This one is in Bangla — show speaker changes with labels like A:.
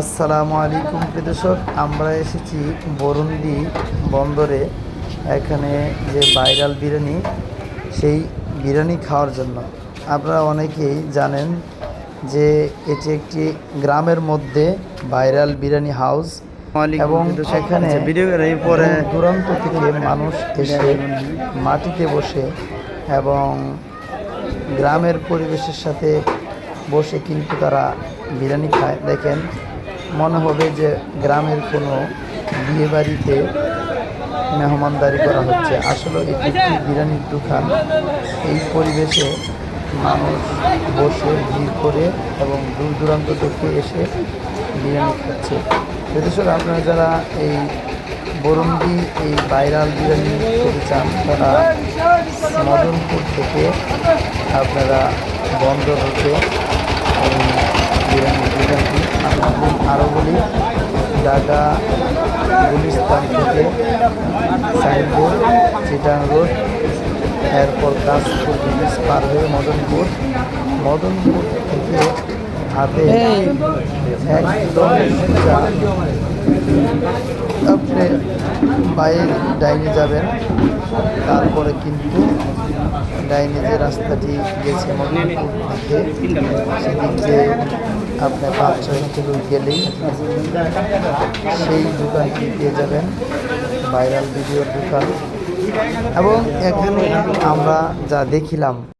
A: আসসালামু আলাইকুম প্রিয় দর্শক আমরা এসেছি বরুন্দি বন্দরে। এখানে যে ভাইরাল বিরিয়ানি সেই বিরিয়ানি খাওয়ার জন্য। আপনারা অনেকেই জানেন যে এটি একটি গ্রামের মধ্যে ভাইরাল বিরিয়ানি হাউস এবং সেখানে পরে দূরান্ত থেকে মানুষ এসে মাটিতে বসে এবং গ্রামের পরিবেশের সাথে বসে কিন্তু তারা বিরিয়ানি খায়। দেখেন মনে হবে যে গ্রামের কোনো বিয়েবাড়িতে মেহমানদারি করা হচ্ছে। আসলে এটি একটি বিরিয়ানির দোকান এই পরিবেশে মানুষ বসে ভিড় করে এবং দূর দূরান্ত থেকে এসে বিরিয়ানি খাচ্ছে। বিদেশের আপনারা যারা এই বরুন্দি এই ভাইরাল বিরিয়ানি খেতে চান, তারা মদনপুর থেকে আপনারা বন্দর হতে বিরিয়ানি আরও বলি ঢাকা গুলিস্তান থেকে সাইনপুর চিটান রোড এরপর কাশপুর ব্রিজ পার হয়ে মদনপুর। মদনপুর থেকে হাতে একদম আপনি বাইরে ডাইনে যাবেন, তারপরে কিন্তু ডাইনে যে রাস্তাটি গেছে মদনপুর থেকে, সেদিক দিয়ে আপনি পাঁচ ছয় কিলো গেলেই সেই দোকানটি পেয়ে যাবেন, ভাইরাল ভিডিওর দোকান। এবং এখানে আমরা যা দেখিলাম